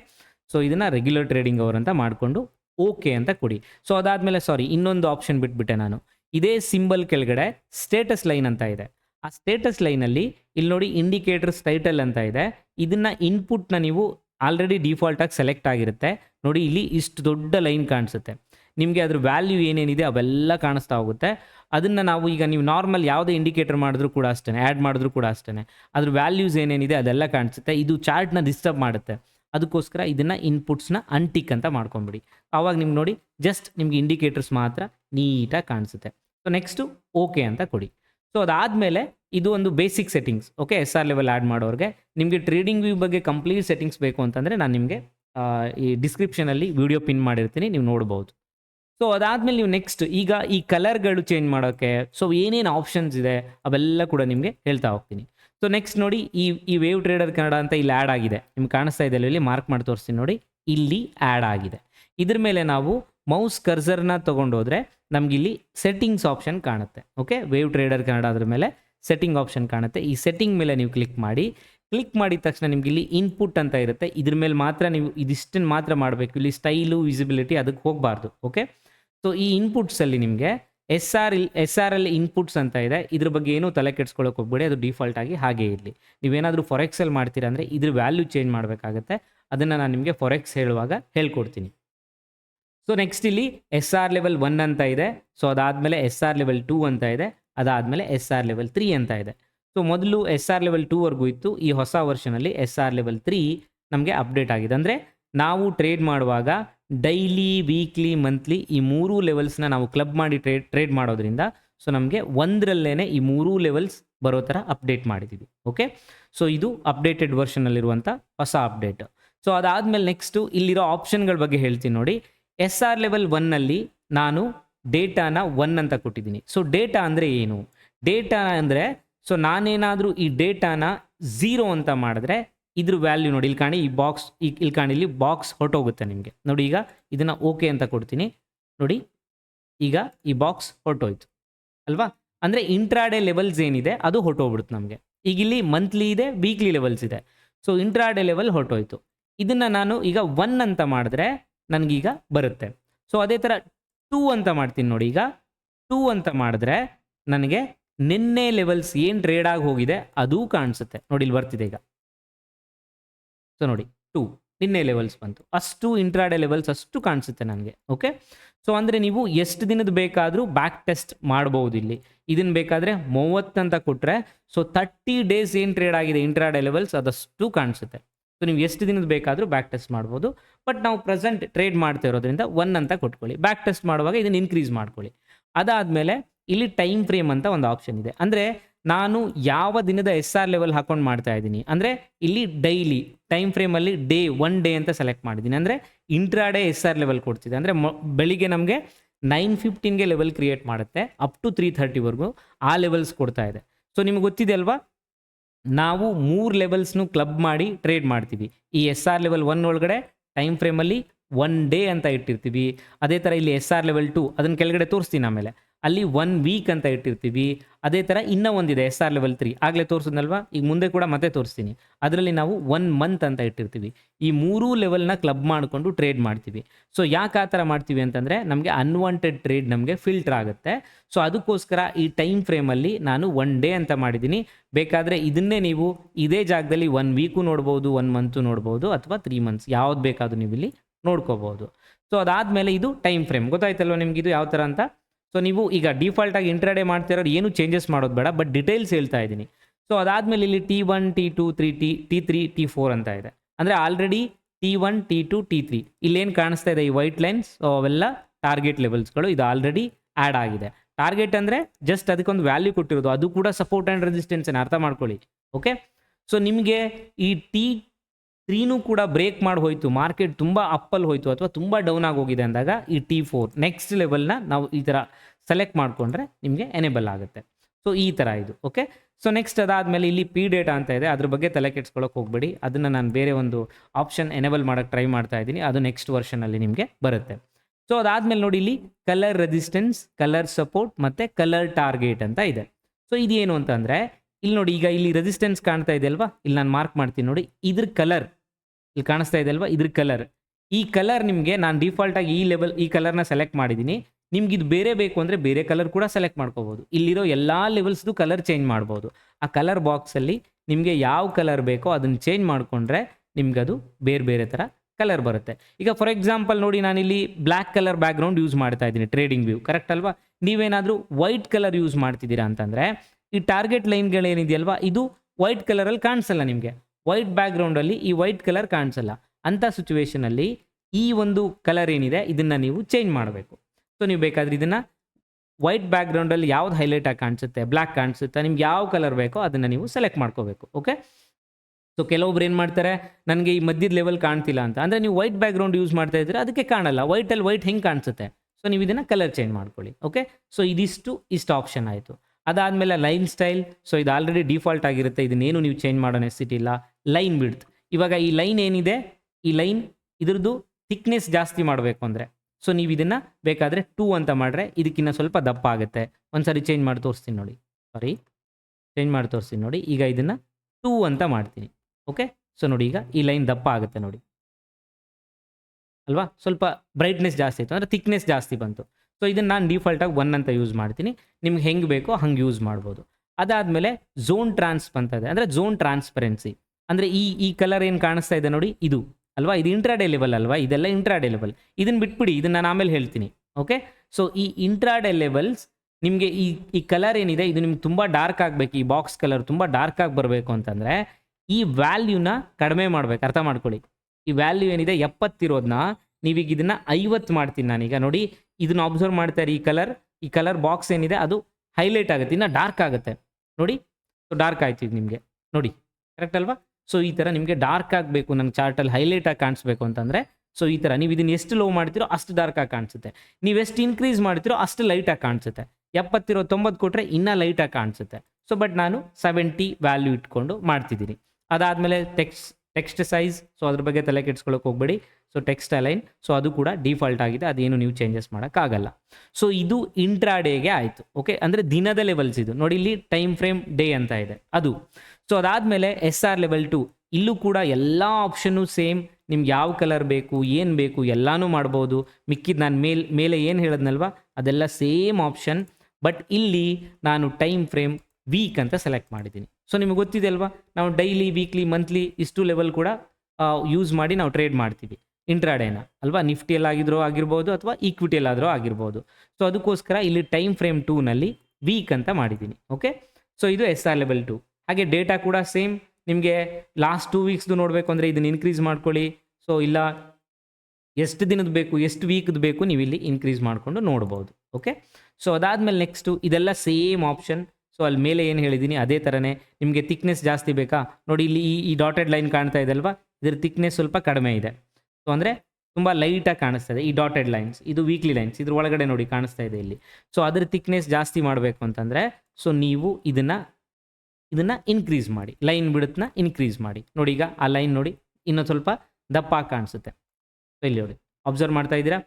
ಸೊ ಇದನ್ನು ರೆಗ್ಯುಲರ್ ಟ್ರೇಡಿಂಗ್ ಅವರ್ ಅಂತ ಮಾಡಿಕೊಂಡು ಓಕೆ ಅಂತ ಕೊಡಿ. ಸೊ ಅದಾದಮೇಲೆ ಸಾರಿ ಇನ್ನೊಂದು ಆಪ್ಷನ್ ಬಿಟ್ಬಿಟ್ಟೆ ನಾನು. ಇದೇ ಸಿಂಬಲ್ ಕೆಳಗಡೆ ಸ್ಟೇಟಸ್ ಲೈನ್ ಅಂತ ಇದೆ. ಆ ಸ್ಟೇಟಸ್ ಲೈನಲ್ಲಿ ಇಲ್ಲಿ ನೋಡಿ ಇಂಡಿಕೇಟರ್ಸ್ ಟೈಟಲ್ ಅಂತ ಇದೆ. ಇದನ್ನ ಇನ್ಪುಟ್ನ ನೀವು ಆಲ್ರೆಡಿ ಡಿಫಾಲ್ಟಾಗಿ ಸೆಲೆಕ್ಟ್ ಆಗಿರುತ್ತೆ. ನೋಡಿ ಇಲ್ಲಿ ಇಷ್ಟು ದೊಡ್ಡ ಲೈನ್ ಕಾಣಿಸುತ್ತೆ. ನಿಮಗೆ ಅದ್ರ ವ್ಯಾಲ್ಯೂ ಏನೇನಿದೆ ಅವೆಲ್ಲ ಕಾಣಿಸ್ತಾ ಹೋಗುತ್ತೆ. ಅದನ್ನು ನಾವು ಈಗ ನೀವು ನಾರ್ಮಲ್ ಯಾವುದೇ ಇಂಡಿಕೇಟರ್ ಮಾಡಿದ್ರು ಕೂಡ ಅಷ್ಟೇ ಆ್ಯಡ್ ಮಾಡಿದ್ರು ಕೂಡ ಅಷ್ಟೇ ಅದ್ರ ವ್ಯಾಲ್ಯೂಸ್ ಏನೇನಿದೆ ಅದೆಲ್ಲ ಕಾಣಿಸುತ್ತೆ. ಇದು ಚಾರ್ಟ್ನ ಡಿಸ್ಟರ್ಬ್ ಮಾಡುತ್ತೆ. ಅದಕ್ಕೋಸ್ಕರ ಇದನ್ನು ಇನ್ಪುಟ್ಸ್ನ ಅಂಟಿಕ್ ಅಂತ ಮಾಡ್ಕೊಂಬಿಡಿ ಆವಾಗ ನಿಮ್ಗೆ ನೋಡಿ ಜಸ್ಟ್ ನಿಮ್ಗೆ ಇಂಡಿಕೇಟರ್ಸ್ ಮಾತ್ರ ನೀಟಾಗಿ ಕಾಣಿಸುತ್ತೆ. ಸೊ ನೆಕ್ಸ್ಟು ಓಕೆ ಅಂತ ಕೊಡಿ. ಸೊ ಅದಾದಮೇಲೆ ಇದು ಒಂದು basic settings okay S R level add ಮಾಡೋರಿಗೆ. ನಿಮಗೆ ಟ್ರೇಡಿಂಗ್ ವ್ಯೂ ಬಗ್ಗೆ ಕಂಪ್ಲೀಟ್ ಸೆಟ್ಟಿಂಗ್ಸ್ ಬೇಕು ಅಂತಂದರೆ ನಾನು ನಿಮಗೆ ಈ ಡಿಸ್ಕ್ರಿಪ್ಷನಲ್ಲಿ ವಿಡಿಯೋ ಪಿನ್ ಮಾಡಿರ್ತೀನಿ, ನೀವು ನೋಡ್ಬೋದು. ಸೊ ಅದಾದಮೇಲೆ ನೀವು ನೆಕ್ಸ್ಟ್ ಈಗ ಈ ಕಲರ್ಗಳು ಚೇಂಜ್ ಮಾಡೋಕ್ಕೆ ಸೊ ಏನೇನು ಆಪ್ಷನ್ಸ್ ಇದೆ, ಅವೆಲ್ಲ ಕೂಡ ನಿಮಗೆ ಹೇಳ್ತಾ ಹೋಗ್ತೀನಿ. ಸೊ ನೆಕ್ಸ್ಟ್ ನೋಡಿ, ಈ ಈ ವೇವ್ ಟ್ರೇಡರ್ ಕನ್ನಡ ಅಂತ ಇಲ್ಲಿ ಆ್ಯಡ್ ಆಗಿದೆ. ನಿಮ್ಗೆ ಕಾಣಿಸ್ತಾ ಇದೆ ಇಲ್ಲಿ ಮಾರ್ಕ್ ಮಾಡಿ ತೋರಿಸ್ತೀನಿ ನೋಡಿ. ಇಲ್ಲಿ ಆ್ಯಡ್ ಆಗಿದೆ. ಇದ್ರ ಮೇಲೆ ನಾವು ಮೌಸ್ ಕರ್ಸರ್ನ ತೊಗೊಂಡೋದ್ರೆ ನಮ್ಗೆ ಇಲ್ಲಿ ಸೆಟ್ಟಿಂಗ್ಸ್ ಆಪ್ಷನ್ ಕಾಣುತ್ತೆ. ಓಕೆ ವೇವ್ ಟ್ರೇಡರ್ ಕನ್ನಡ ಅದ್ರ ಮೇಲೆ ಸೆಟ್ಟಿಂಗ್ ಆಪ್ಷನ್ ಕಾಣುತ್ತೆ. ಈ ಸೆಟ್ಟಿಂಗ್ ಮೇಲೆ ನೀವು ಕ್ಲಿಕ್ ಮಾಡಿ ಕ್ಲಿಕ್ ಮಾಡಿದ ತಕ್ಷಣ ನಿಮ್ಗೆ ಇಲ್ಲಿ ಇನ್ಪುಟ್ ಅಂತ ಇರುತ್ತೆ. ಇದ್ರ ಮೇಲೆ ಮಾತ್ರ ನೀವು ಇದಿಷ್ಟನ್ನು ಮಾತ್ರ ಮಾಡಬೇಕು. ಇಲ್ಲಿ ಸ್ಟೈಲು ವಿಸಿಬಿಲಿಟಿ ಅದಕ್ಕೆ ಹೋಗಬಾರ್ದು. ಓಕೆ ಸೊ ಈ ಇನ್ಪುಟ್ಸಲ್ಲಿ ನಿಮಗೆ S R L S R L inputs ಅಂತ ಇದೆ. ಇದ್ರ ಬಗ್ಗೆ ಏನೂ ತಲೆ ಕೆಡ್ಸ್ಕೊಳ್ಳೋಕೆ ಹೋಗ್ಬೇಡಿ. ಅದು ಡಿಫಾಲ್ಟ್ ಆಗಿ ಹಾಗೇ ಇರಲಿ. ನೀವೇನಾದರೂ ಫಾರೆಕ್ಸಲ್ಲಿ ಮಾಡ್ತೀರಾ ಅಂದರೆ ಇದ್ರ ವ್ಯಾಲ್ಯೂ ಚೇಂಜ್ ಮಾಡಬೇಕಾಗತ್ತೆ. ಅದನ್ನು ನಾನು ನಿಮಗೆ ಫಾರೆಕ್ಸ್ ಹೇಳುವಾಗ ಹೇಳ್ಕೊಡ್ತೀನಿ. ಸೊ ನೆಕ್ಸ್ಟ್ ಇಲ್ಲಿ ಎಸ್ ಆರ್ ಲೆವೆಲ್ ಒನ್ ಅಂತ ಇದೆ. ಸೊ ಅದಾದಮೇಲೆ ಎಸ್ ಆರ್ ಲೆವೆಲ್ ಟೂ ಅಂತ ಇದೆ. ಅದಾದಮೇಲೆ ಎಸ್ ಆರ್ ಲೆವೆಲ್ ತ್ರೀ ಅಂತ ಇದೆ. ಸೊ ಮೊದಲು ಎಸ್ ಆರ್ ಲೆವೆಲ್ ಟೂವರೆಗೂ ಇತ್ತು. ಈ ಹೊಸ ವರ್ಷನಲ್ಲಿ ಎಸ್ ಆರ್ ಲೆವೆಲ್ ತ್ರೀ ನಮಗೆ ಅಪ್ಡೇಟ್ ಆಗಿದೆ. ಅಂದರೆ ನಾವು ಟ್ರೇಡ್ ಮಾಡುವಾಗ ಡೈಲಿ, ವೀಕ್ಲಿ, ಮಂತ್ಲಿ ಈ ಮೂರೂ ಲೆವೆಲ್ಸ್ನ ನಾವು ಕ್ಲಬ್ ಮಾಡಿ ಟ್ರೇಡ್ ಟ್ರೇಡ್ ಮಾಡೋದ್ರಿಂದ ಸೊ ನಮಗೆ ಒಂದರಲ್ಲೇ ಈ ಮೂರೂ ಲೆವೆಲ್ಸ್ ಬರೋ ಥರ ಅಪ್ಡೇಟ್ ಮಾಡಿದ್ದೀವಿ, ಓಕೆ? ಸೊ ಇದು ಅಪ್ಡೇಟೆಡ್ ವರ್ಷನಲ್ಲಿರುವಂಥ ಹೊಸ ಅಪ್ಡೇಟ್. ಸೊ ಅದಾದಮೇಲೆ ನೆಕ್ಸ್ಟು ಇಲ್ಲಿರೋ ಆಪ್ಷನ್ಗಳ ಬಗ್ಗೆ ಹೇಳ್ತೀನಿ ನೋಡಿ. ಎಸ್ ಆರ್ ಲೆವೆಲ್ ಒನ್ನಲ್ಲಿ ನಾನು ಡೇಟಾನ ಒನ್ ಅಂತ ಕೊಟ್ಟಿದ್ದೀನಿ. ಸೊ ಡೇಟಾ ಅಂದರೆ ಏನು? ಡೇಟಾ ಅಂದರೆ ಸೊ ನಾನೇನಾದರೂ ಈ ಡೇಟಾನ ಝೀರೋ ಅಂತ ಮಾಡಿದ್ರೆ ಇದ್ರ ವ್ಯಾಲ್ಯೂ ನೋಡಿ, ಇಲ್ಲಿ ಕಾಣಿ, ಈ ಬಾಕ್ಸ್ ಈ, ಇಲ್ಲಿ ಕಾಣಿ, ಇಲ್ಲಿ ಬಾಕ್ಸ್ ಹೊರಟೋಗುತ್ತೆ ನಿಮಗೆ. ನೋಡಿ ಈಗ ಇದನ್ನು ಓಕೆ ಅಂತ ಕೊಡ್ತೀನಿ. ನೋಡಿ, ಈಗ ಈ ಬಾಕ್ಸ್ ಹೊರಟೋಯ್ತು. ಅಲ್ವಾ? ಅಂದರೆ ಇಂಟ್ರಾಡೇ ಲೆವೆಲ್ಸ್ ಏನಿದೆ, ಅದು ಹೊರಟೋಗ್ಬಿಡುತ್ತೆ ನಮಗೆ. ಈಗ ಇಲ್ಲಿ ಮಂತ್ಲಿ ಇದೆ ವೀಕ್ಲಿ ಲೆವೆಲ್ಸ್ ಇದೆ. ಸೊ ಇಂಟ್ರಾಡೇ ಲೆವೆಲ್ ಹೊರಟೋಯ್ತು. ಇದನ್ನು ನಾನು ಈಗ ಒನ್ ಅಂತ ಮಾಡಿದ್ರೆ ನನಗೀಗ ಬರುತ್ತೆ. ಸೊ ಅದೇ ಥರ ಟೂ ಅಂತ ಮಾಡ್ತೀನಿ ನೋಡಿ ಈಗ. ಟೂ ಅಂತ ಮಾಡಿದ್ರೆ ನನಗೆ ನಿನ್ನೆ ಲೆವೆಲ್ಸ್ ಏನು ಟ್ರೇಡ್ ಆಗಿ ಹೋಗಿದೆ, ಅದೂ ಕಾಣಿಸುತ್ತೆ. ನೋಡಿ, ಇಲ್ಲಿ ಬರ್ತಿದೆ ಈಗ. ಸೊ ನೋಡಿ ಟೂ ನಿನ್ನೆ ಲೆವೆಲ್ಸ್ ಬಂತು. ಅಷ್ಟು ಇಂಟ್ರಾಡೆ ಲೆವೆಲ್ಸ್ ಅಷ್ಟು ಕಾಣಿಸುತ್ತೆ ನನಗೆ ಓಕೆ ಸೊ ಅಂದರೆ ನೀವು ಎಷ್ಟು ದಿನದ ಬೇಕಾದರೂ ಬ್ಯಾಕ್ ಟೆಸ್ಟ್ ಮಾಡ್ಬೋದು ಇಲ್ಲಿ. ಇದನ್ನು ಬೇಕಾದರೆ ಮೂವತ್ತಂತ ಕೊಟ್ಟರೆ ಸೊ ತರ್ಟಿ ಡೇಸ್ ಏನು ಟ್ರೇಡ್ ಆಗಿದೆ ಇಂಟ್ರಾಡೆ ಲೆವೆಲ್ಸ್ ಅದಷ್ಟು ಕಾಣಿಸುತ್ತೆ. ಸೊ ನೀವು ಎಷ್ಟು ದಿನದ ಬೇಕಾದರೂ ಬ್ಯಾಕ್ ಟೆಸ್ಟ್ ಮಾಡ್ಬೋದು. ಬಟ್ ನಾವು ಪ್ರೆಸೆಂಟ್ ಟ್ರೇಡ್ ಮಾಡ್ತಾ ಇರೋದ್ರಿಂದ ಒನ್ ಅಂತ ಕೊಟ್ಕೊಳ್ಳಿ. ಬ್ಯಾಕ್ ಟೆಸ್ಟ್ ಮಾಡುವಾಗ ಇದನ್ನು ಇನ್ಕ್ರೀಸ್ ಮಾಡ್ಕೊಳ್ಳಿ. ಅದಾದಮೇಲೆ ಇಲ್ಲಿ ಟೈಮ್ ಫ್ರೇಮ್ ಅಂತ ಒಂದು ಆಪ್ಷನ್ ಇದೆ. ಅಂದರೆ ನಾನು ಯಾವ ದಿನದ ಎಸ್ ಆರ್ ಲೆವೆಲ್ ಹಾಕೊಂಡು ಮಾಡ್ತಾ ಇದ್ದೀನಿ? ಅಂದರೆ ಇಲ್ಲಿ ಡೈಲಿ ಟೈಮ್ ಫ್ರೇಮಲ್ಲಿ ಡೇ ಒನ್ ಡೇ ಅಂತ ಸೆಲೆಕ್ಟ್ ಮಾಡಿದ್ದೀನಿ. ಅಂದರೆ ಇಂಟ್ರಾಡೇ ಎಸ್ ಆರ್ ಲೆವೆಲ್ ಕೊಡ್ತಿದೆ. ಅಂದರೆ ಬೆಳಿಗ್ಗೆ ನಮಗೆ ನೈನ್ ಫಿಫ್ಟೀನ್ಗೆ ಲೆವೆಲ್ ಕ್ರಿಯೇಟ್ ಮಾಡುತ್ತೆ. ಅಪ್ ಟು ತ್ರೀ ಥರ್ಟಿವರೆಗೂ ಆ ಲೆವೆಲ್ಸ್ ಕೊಡ್ತಾ ಇದೆ. ಸೊ ನಿಮ್ಗೆ ಗೊತ್ತಿದೆ ಅಲ್ವಾ? ನಾವು ಮೂರು ಲೆವೆಲ್ಸ್ನು ಕ್ಲಬ್ ಮಾಡಿ ಟ್ರೇಡ್ ಮಾಡ್ತೀವಿ. ಈ ಎಸ್ ಆರ್ ಲೆವೆಲ್ ಒನ್ ಒಳಗಡೆ ಟೈಮ್ ಫ್ರೇಮಲ್ಲಿ ಒನ್ ಡೇ ಅಂತ ಇಟ್ಟಿರ್ತೀವಿ. ಅದೇ ಥರ ಇಲ್ಲಿ ಎಸ್ ಆರ್ ಲೆವೆಲ್ ಟು ಅದನ್ನು ಕೆಳಗಡೆ ತೋರಿಸ್ತೀನಿ ಆಮೇಲೆ. ಅಲ್ಲಿ ಒನ್ ವೀಕ್ ಅಂತ ಇಟ್ಟಿರ್ತೀವಿ. ಅದೇ ಥರ ಇನ್ನೂ ಒಂದಿದೆ ಎಸ್ ಆರ್ ಲೆವೆಲ್ ತ್ರೀ ಆಗಲೇ ತೋರಿಸಿದ್ನಲ್ವಾ? ಈಗ ಮುಂದೆ ಕೂಡ ಮತ್ತೆ ತೋರಿಸ್ತೀನಿ. ಅದರಲ್ಲಿ ನಾವು ಒನ್ ಮಂತ್ ಅಂತ ಇಟ್ಟಿರ್ತೀವಿ. ಈ ಮೂರೂ ಲೆವೆಲ್ನ ಕ್ಲಬ್ ಮಾಡಿಕೊಂಡು ಟ್ರೇಡ್ ಮಾಡ್ತೀವಿ. ಸೊ ಯಾಕೆ ಆ ಥರ ಮಾಡ್ತೀವಿ ಅಂತಂದರೆ ನಮಗೆ ಅನ್ವಾಂಟೆಡ್ ಟ್ರೇಡ್ ನಮಗೆ ಫಿಲ್ಟರ್ ಆಗುತ್ತೆ. ಸೊ ಅದಕ್ಕೋಸ್ಕರ ಈ ಟೈಮ್ ಫ್ರೇಮಲ್ಲಿ ನಾನು ಒನ್ ಡೇ ಅಂತ ಮಾಡಿದ್ದೀನಿ. ಬೇಕಾದರೆ ಇದನ್ನೇ ನೀವು ಇದೇ ಜಾಗದಲ್ಲಿ ಒನ್ ವೀಕು ನೋಡ್ಬೋದು ಒನ್ ಮಂತು ನೋಡ್ಬೋದು ಅಥವಾ ತ್ರೀ ಮಂತ್ಸ್ ಯಾವ್ದು ಬೇಕಾದರೂ ನೀವು ಇಲ್ಲಿ ನೋಡ್ಕೋಬೋದು ಸೊ ಅದಾದಮೇಲೆ ಇದು ಟೈಮ್ ಫ್ರೇಮ್ ಗೊತ್ತಾಯ್ತಲ್ವ ನಿಮ್ಗೆ ಇದು ಯಾವ ಥರ ಅಂತ? ಸೊ ನೀವು ಈಗ ಡಿಫಾಲ್ಟಾಗಿ ಇಂಟ್ರಾಡೇ ಮಾಡ್ತಿರೋರು ಏನು ಚೇಂಜಸ್ ಮಾಡೋದು ಬೇಡ ಬಟ್ ಡಿಟೇಲ್ಸ್ ಹೇಳ್ತಾ ಇದ್ದೀನಿ. ಸೊ ಅದಾದಮೇಲೆ ಇಲ್ಲಿ T one T two three T T three T four ಅಂತ ಇದೆ. ಅಂದರೆ already T one T two T three ಇಲ್ಲೇನು ಕಾಣಿಸ್ತಾ ಇದೆ ಈ ವೈಟ್ ಲೈನ್ಸ್ ಅವೆಲ್ಲ ಟಾರ್ಗೆಟ್ ಲೆವೆಲ್ಸ್ಗಳು ಇದು ಆಲ್ರೆಡಿ ಆ್ಯಡ್ ಆಗಿದೆ. ಟಾರ್ಗೆಟ್ ಅಂದರೆ ಜಸ್ಟ್ ಅದಕ್ಕೊಂದು ವ್ಯಾಲ್ಯೂ ಕೊಟ್ಟಿರೋದು. ಅದು ಕೂಡ ಸಪೋರ್ಟ್ ಆ್ಯಂಡ್ ರೆಸಿಸ್ಟೆನ್ಸ್ ಅರ್ಥ ಮಾಡ್ಕೊಳ್ಳಿ. ಓಕೆ ಸೊ ನಿಮಗೆ ಈ ಟಿ ತ್ರೀನೂ ಕೂಡ ಬ್ರೇಕ್ ಮಾಡಿ ಹೋಯಿತು. ಮಾರ್ಕೆಟ್ ತುಂಬ ಅಪ್ಪಲ್ಲಿ ಹೋಯಿತು ಅಥವಾ ತುಂಬ ಡೌನ್ ಆಗೋಗಿದೆ ಅಂದಾಗ ಈ ಟಿ ಫೋರ್ ನೆಕ್ಸ್ಟ್ ಲೆವೆಲ್ನ ನಾವು ಈ ಥರ ಸೆಲೆಕ್ಟ್ ಮಾಡಿಕೊಂಡ್ರೆ ನಿಮಗೆ ಎನೇಬಲ್ ಆಗುತ್ತೆ. ಸೊ ಈ ಥರ ಇದು ಓಕೆ ಸೊ ನೆಕ್ಸ್ಟ್ ಅದಾದಮೇಲೆ ಇಲ್ಲಿ ಪಿ ಡೇಟಾ ಅಂತ ಇದೆ. ಅದ್ರ ಬಗ್ಗೆ ತಲೆ ಕೆಡ್ಸ್ಕೊಳಕ್ಕೆ ಹೋಗಬೇಡಿ. ಅದನ್ನು ನಾನು ಬೇರೆ ಒಂದು ಆಪ್ಷನ್ ಎನೇಬಲ್ ಮಾಡೋಕ್ಕೆ ಟ್ರೈ ಮಾಡ್ತಾ ಇದ್ದೀನಿ. ಅದು ನೆಕ್ಸ್ಟ್ ವರ್ಷನಲ್ಲಿ ನಿಮಗೆ ಬರುತ್ತೆ. ಸೊ ಅದಾದಮೇಲೆ ನೋಡಿ ಇಲ್ಲಿ ಕಲರ್ ರೆಸಿಸ್ಟೆನ್ಸ್ ಕಲರ್ ಸಪೋರ್ಟ್ ಮತ್ತು ಕಲರ್ ಟಾರ್ಗೆಟ್ ಅಂತ ಇದೆ. ಸೊ ಇದೇನು ಅಂತಂದರೆ ಇಲ್ಲಿ ನೋಡಿ, ಈಗ ಇಲ್ಲಿ ರೆಸಿಸ್ಟೆನ್ಸ್ ಕಾಣ್ತಾ ಇದೆ ಅಲ್ವಾ? ಇಲ್ಲಿ ನಾನು ಮಾರ್ಕ್ ಮಾಡ್ತೀನಿ ನೋಡಿ. ಇದ್ರ ಕಲರ್ ಇಲ್ಲಿ ಕಾಣಿಸ್ತಾ ಇದೆ ಅಲ್ವಾ? ಇದ್ರ ಕಲರ್ ಈ ಕಲರ್ ನಿಮಗೆ ನಾನು ಡಿಫಾಲ್ಟಾಗಿ ಈ ಲೆವೆಲ್ ಈ ಕಲರ್ನ ಸೆಲೆಕ್ಟ್ ಮಾಡಿದ್ದೀನಿ ನಿಮ್ಗೆ ಇದು ಬೇರೆ ಬೇಕು ಅಂದರೆ ಬೇರೆ ಕಲರ್ ಕೂಡ ಸೆಲೆಕ್ಟ್ ಮಾಡ್ಕೋಬೋದು. ಇಲ್ಲಿರೋ ಎಲ್ಲ ಲೆವೆಲ್ಸ್ದು ಕಲರ್ ಚೇಂಜ್ ಮಾಡ್ಬೋದು. ಆ ಕಲರ್ ಬಾಕ್ಸಲ್ಲಿ ನಿಮಗೆ ಯಾವ ಕಲರ್ ಬೇಕೋ ಅದನ್ನು ಚೇಂಜ್ ಮಾಡಿಕೊಂಡ್ರೆ ನಿಮ್ಗೆ ಅದು ಬೇರೆ ಬೇರೆ ಥರ ಕಲರ್ ಬರುತ್ತೆ. ಈಗ ಫಾರ್ ಎಕ್ಸಾಂಪಲ್ ನೋಡಿ ನಾನಿಲ್ಲಿ ಬ್ಲ್ಯಾಕ್ ಕಲರ್ ಬ್ಯಾಕ್ಗ್ರೌಂಡ್ ಯೂಸ್ ಮಾಡ್ತಾ ಇದ್ದೀನಿ ಟ್ರೇಡಿಂಗ್ ವ್ಯೂ ಕರೆಕ್ಟ್ ಅಲ್ವಾ? ನೀವೇನಾದರೂ ವೈಟ್ ಕಲರ್ ಯೂಸ್ ಮಾಡ್ತಿದ್ದೀರಾ ಅಂತಂದರೆ ಈ ಟಾರ್ಗೆಟ್ ಲೈನ್ಗಳೇನಿದೆಯಲ್ವಾ ಇದು ವೈಟ್ ಕಲರಲ್ಲಿ ಕಾಣಿಸಲ್ಲ ನಿಮಗೆ. ವೈಟ್ ಬ್ಯಾಕ್ಗ್ರೌಂಡಲ್ಲಿ ಈ ವೈಟ್ ಕಲರ್ ಕಾಣಿಸಲ್ಲ. ಅಂಥ ಸಿಚುವೇಶನಲ್ಲಿ ಈ ಒಂದು ಕಲರ್ ಏನಿದೆ, ಇದನ್ನು ನೀವು ಚೇಂಜ್ ಮಾಡಬೇಕು. ಸೊ ನೀವು ಬೇಕಾದರೆ ಇದನ್ನು ವೈಟ್ ಬ್ಯಾಕ್ಗ್ರೌಂಡಲ್ಲಿ ಯಾವ್ದು ಹೈಲೈಟ್ ಆಗಿ ಕಾಣಿಸುತ್ತೆ ಬ್ಲ್ಯಾಕ್ ಕಾಣಿಸುತ್ತೆ, ನಿಮ್ಗೆ ಯಾವ ಕಲರ್ ಬೇಕೋ ಅದನ್ನು ನೀವು ಸೆಲೆಕ್ಟ್ ಮಾಡ್ಕೋಬೇಕು ಓಕೆ ಸೊ ಕೆಲವೊಬ್ರು ಏನು ಮಾಡ್ತಾರೆ, ನನಗೆ ಈ ಮಧ್ಯದ ಲೆವೆಲ್ ಕಾಣ್ತಿಲ್ಲ ಅಂತ. ಅಂದರೆ ನೀವು ವೈಟ್ ಬ್ಯಾಕ್ಗ್ರೌಂಡ್ ಯೂಸ್ ಮಾಡ್ತಾ ಇದ್ರೆ ಅದಕ್ಕೆ ಕಾಣಲ್ಲ. ವೈಟಲ್ಲಿ ವೈಟ್ ಹೆಂಗೆ ಕಾಣಿಸುತ್ತೆ? ಸೊ ನೀವು ಇದನ್ನು ಕಲರ್ ಚೇಂಜ್ ಮಾಡ್ಕೊಳ್ಳಿ ಓಕೆ ಸೊ ಇದಿಷ್ಟು ಇಷ್ಟು ಆಪ್ಷನ್ ಆಯಿತು. ಅದಾದಮೇಲೆ ಲೈನ್ ಸ್ಟೈಲ್ ಸೊ ಇದು ಆಲ್ರೆಡಿ ಡಿಫಾಲ್ಟ್ ಆಗಿರುತ್ತೆ, ಇದನ್ನೇನು ನೀವು ಚೇಂಜ್ ಮಾಡೋ ನೆಸಿಟಿ ಇಲ್ಲ ಲೈನ್ ಬಿಡ್ತ್ ಇವಾಗ ಈ ಲೈನ್ ಏನಿದೆ, ಈ ಲೈನ್ ಇದ್ರದ್ದು ಥಿಕ್ನೆಸ್ ಜಾಸ್ತಿ ಮಾಡಬೇಕು ಅಂದರೆ. ಸೊ ನೀವು ಇದನ್ನು ಬೇಕಾದರೆ ಟೂ ಅಂತ ಮಾಡಿದ್ರೆ ಇದಕ್ಕಿಂತ ಸ್ವಲ್ಪ ದಪ್ಪ ಆಗುತ್ತೆ. ಒಂದ್ಸರಿ ಚೇಂಜ್ ಮಾಡಿ ತೋರಿಸ್ತೀನಿ ನೋಡಿ. ಸಾರಿ ಚೇಂಜ್ ಮಾಡಿ ತೋರಿಸ್ತೀನಿ ನೋಡಿ. ಈಗ ಇದನ್ನು ಟೂ ಅಂತ ಮಾಡ್ತೀನಿ. ಓಕೆ ಸೊ ನೋಡಿ ಈಗ ಈ ಲೈನ್ ದಪ್ಪ ಆಗುತ್ತೆ ನೋಡಿ. ಅಲ್ವಾ? ಸ್ವಲ್ಪ ಬ್ರೈಟ್ನೆಸ್ ಜಾಸ್ತಿ ಆಯಿತು. ಅಂದರೆ ಥಿಕ್ನೆಸ್ ಜಾಸ್ತಿ ಬಂತು. ಸೊ ಇದನ್ನು ನಾನು ಡಿಫಾಲ್ಟಾಗಿ ಒನ್ ಅಂತ ಯೂಸ್ ಮಾಡ್ತೀನಿ. ನಿಮ್ಗೆ ಹೆಂಗೆ ಬೇಕೋ ಹಂಗೆ ಯೂಸ್ ಮಾಡ್ಬೋದು. ಅದಾದಮೇಲೆ ಝೋನ್ ಟ್ರಾನ್ಸ್ ಅಂತ ಇದೆ. ಅಂದರೆ ಝೋನ್ ಟ್ರಾನ್ಸ್ಪರೆನ್ಸಿ ಅಂದರೆ ಈ ಈ ಕಲರ್ ಏನು ಕಾಣಿಸ್ತಾ ಇದೆ ನೋಡಿ, ಇದು. ಅಲ್ವಾ? ಇದು ಇಂಟ್ರಾಡೇ ಲೆವೆಲ್ ಅಲ್ವಾ? ಇದೆಲ್ಲ ಇಂಟ್ರಾಡೆಲೆಬಲ್ ಇದನ್ನು ಬಿಟ್ಬಿಡಿ, ಇದನ್ನು ನಾನು ಆಮೇಲೆ ಹೇಳ್ತೀನಿ. ಓಕೆ ಸೊ ಈ ಇಂಟ್ರಾಡೇ ಲೆವೆಲ್ಸ್ ನಿಮಗೆ ಈ ಈ ಕಲರ್ ಏನಿದೆ, ಇದು ನಿಮ್ಗೆ ತುಂಬ ಡಾರ್ಕ್ ಆಗಬೇಕು. ಈ ಬಾಕ್ಸ್ ಕಲರ್ ತುಂಬ ಡಾರ್ಕ್ ಆಗಿ ಬರಬೇಕು ಅಂತಂದರೆ, ಈ ವ್ಯಾಲ್ಯೂನ ಕಡಿಮೆ ಮಾಡ್ಬೇಕು. ಅರ್ಥ ಮಾಡ್ಕೊಳ್ಳಿ. ಈ ವ್ಯಾಲ್ಯೂ ಏನಿದೆ ಎಪ್ಪತ್ತಿರೋದನ್ನ ನೀವೀಗ ಇದನ್ನು ಐವತ್ತು ಮಾಡ್ತೀನಿ ನಾನೀಗ. ನೋಡಿ, ಇದನ್ನ ಅಬ್ಸರ್ವ್ ಮಾಡ್ತಾರೆ ಈ ಕಲರ್ ಈ ಕಲರ್ ಬಾಕ್ಸ್ ಏನಿದೆ, ಅದು ಹೈಲೈಟ್ ಆಗುತ್ತೆ, ಇನ್ನು ಡಾರ್ಕ್ ಆಗುತ್ತೆ. ನೋಡಿ ಸೊ ಡಾರ್ಕ್ ಆಯ್ತು ಇದು ನಿಮಗೆ. ನೋಡಿ ಕರೆಕ್ಟ್ ಅಲ್ವಾ? ಸೊ ಈ ಥರ ನಿಮಗೆ ಡಾರ್ಕ್ ಆಗಬೇಕು ನನ್ನ ಚಾರ್ಟಲ್ಲಿ ಹೈಲೈಟ್ ಆಗಿ ಕಾಣಿಸ್ಬೇಕು ಅಂತಂದರೆ ಸೊ ಈ ಥರ ನೀವು ಇದನ್ನು ಎಷ್ಟು ಲೋ ಮಾಡ್ತೀರೋ ಅಷ್ಟು ಡಾರ್ಕ್ ಆಗಿ ಕಾಣಿಸುತ್ತೆ. ನೀವು ಎಷ್ಟು ಇನ್ಕ್ರೀಸ್ ಮಾಡ್ತೀರೋ ಅಷ್ಟು ಲೈಟಾಗಿ ಕಾಣಿಸುತ್ತೆ. ಎಪ್ಪತ್ತಿರೋ, ತೊಂಬತ್ತು ಕೊಟ್ಟರೆ ಇನ್ನೂ ಲೈಟಾಗಿ ಕಾಣಿಸುತ್ತೆ. ಸೊ ಬಟ್ ನಾನು ಸೆವೆಂಟಿ ವ್ಯಾಲ್ಯೂ ಇಟ್ಕೊಂಡು ಮಾಡ್ತಿದ್ದೀನಿ. ಅದಾದಮೇಲೆ ಟೆಕ್ಸ್ ಟೆಕ್ಸ್ಟ್ ಸೈಜ್ ಸೊ ಅದ್ರ ಬಗ್ಗೆ ತಲೆ ಕೆಡ್ಸ್ಕೊಳ್ಳೋಕೆ ಹೋಗಬೇಡಿ. ಸೊ ಟೆಕ್ಸ್ಟ್ ಅಲೈನ್ ಸೊ ಅದು ಕೂಡ ಡಿಫಾಲ್ಟ್ ಆಗಿದೆ, ಅದೇನು ನೀವು ಚೇಂಜಸ್ ಮಾಡೋಕ್ಕಾಗಲ್ಲ ಸೊ ಇದು ಇಂಟ್ರಾ ಡೇಗೆ ಆಯಿತು ಓಕೆ ಅಂದರೆ ದಿನದ ಲೆವೆಲ್ಸ್ ಇದು. ನೋಡಿ, ಇಲ್ಲಿ ಟೈಮ್ ಫ್ರೇಮ್ ಡೇ ಅಂತ ಇದೆ, ಅದು. ಸೊ ಅದಾದಮೇಲೆ ಎಸ್ ಆರ್ ಲೆವೆಲ್ ಟು ಇಲ್ಲೂ ಕೂಡ ಎಲ್ಲ ಆಪ್ಷನ್ನು ಸೇಮ್ ನಿಮ್ಗೆ ಯಾವ ಕಲರ್ ಬೇಕು, ಏನು ಬೇಕು, ಎಲ್ಲನೂ ಮಾಡ್ಬೋದು. ಮಿಕ್ಕಿದ ನಾನು ಮೇಲ್, ಮೇಲೆ ಏನು ಹೇಳಿದ್ನಲ್ವ? ಅದೆಲ್ಲ ಸೇಮ್ ಆಪ್ಷನ್ ಬಟ್ ಇಲ್ಲಿ ನಾನು ಟೈಮ್ ಫ್ರೇಮ್ ವೀಕ್ ಅಂತ ಸೆಲೆಕ್ಟ್ ಮಾಡಿದ್ದೀನಿ. ಸೊ ನಿಮಗೆ ಗೊತ್ತಿದೆ ಅಲ್ವಾ? ನಾವು ಡೈಲಿ ವೀಕ್ಲಿ ಮಂತ್ಲಿ ಇಷ್ಟು ಲೆವೆಲ್ ಕೂಡ ಯೂಸ್ ಮಾಡಿ ನಾವು ಟ್ರೇಡ್ ಮಾಡ್ತೀವಿ. ಇಂಟ್ರಾಡೇನ ಅಲ್ವಾ? ನಿಫ್ಟಿಯಲ್ಲಾಗಿದ್ರೂ ಆಗಿರ್ಬೋದು ಅಥವಾ ಈಕ್ವಿಟಿಯಲ್ಲಾದರೂ ಆಗಿರ್ಬೋದು. ಸೊ ಅದಕ್ಕೋಸ್ಕರ ಇಲ್ಲಿ ಟೈಮ್ ಫ್ರೇಮ್ ಟೂನಲ್ಲಿ ವೀಕ್ ಅಂತ ಮಾಡಿದ್ದೀನಿ. ಓಕೆ ಸೊ ಇದು ಎಸ್ ಆರ್ ಲೆವೆಲ್ ಟು ಹಾಗೆ ಡೇಟಾ ಕೂಡ ಸೇಮ್ ನಿಮಗೆ ಲಾಸ್ಟ್ ಟೂ ವೀಕ್ಸ್ದು ನೋಡಬೇಕು ಅಂದರೆ ಇದನ್ನು ಇನ್ಕ್ರೀಸ್ ಮಾಡ್ಕೊಳ್ಳಿ. ಸೊ ಇಲ್ಲ, ಎಷ್ಟು ದಿನದ ಬೇಕು, ಎಷ್ಟು ವೀಕ್ದು ಬೇಕು ನೀವು ಇಲ್ಲಿ ಇನ್ಕ್ರೀಸ್ ಮಾಡಿಕೊಂಡು ನೋಡ್ಬೋದು. ಓಕೆ ಸೊ ಅದಾದಮೇಲೆ ನೆಕ್ಸ್ಟು ಇದೆಲ್ಲ ಸೇಮ್ ಆಪ್ಷನ್ ಸೊ ಅಲ್ಲಿ ಮೇಲೆ ಏನು ಹೇಳಿದ್ದೀನಿ ಅದೇ ಥರನೇ ನಿಮಗೆ ತಿಕ್ನೆಸ್ ಜಾಸ್ತಿ ಬೇಕಾ? ನೋಡಿ, ಇಲ್ಲಿ ಈ ಈ ಡಾಟೆಡ್ ಲೈನ್ ಕಾಣ್ತಾ ಇದೆ ಅಲ್ವಾ? ಇದ್ರ ತಿಕ್ನೆಸ್ ಸ್ವಲ್ಪ ಕಡಿಮೆ ಇದೆ. ಸೊ ಅಂದರೆ ತುಂಬ ಲೈಟಾಗಿ ಕಾಣಿಸ್ತಾ ಇದೆ ಈ ಡಾಟೆಡ್ ಲೈನ್ಸ್ ಇದು ವೀಕ್ಲಿ ಲೈನ್ಸ್ ಇದ್ರ ಒಳಗಡೆ ನೋಡಿ ಕಾಣಿಸ್ತಾ ಇದೆ ಇಲ್ಲಿ. ಸೊ ಅದ್ರ ತಿಕ್ನೆಸ್ ಜಾಸ್ತಿ ಮಾಡಬೇಕು ಅಂತಂದರೆ ಸೊ ನೀವು ಇದನ್ನು ಇದನ್ನು ಇನ್ಕ್ರೀಸ್ ಮಾಡಿ. ಲೈನ್ ಬಿಡುತ್ತನ್ನ ಇನ್ಕ್ರೀಸ್ ಮಾಡಿ. ನೋಡಿ ಈಗ ಆ ಲೈನ್ ನೋಡಿ, ಇನ್ನೊಂದು ಸ್ವಲ್ಪ ದಪ್ಪ ಕಾಣಿಸುತ್ತೆ. ಇಲ್ಲಿ ನೋಡಿ. ಅಬ್ಸರ್ವ್ ಮಾಡ್ತಾ ಇದ್ದೀರಾ?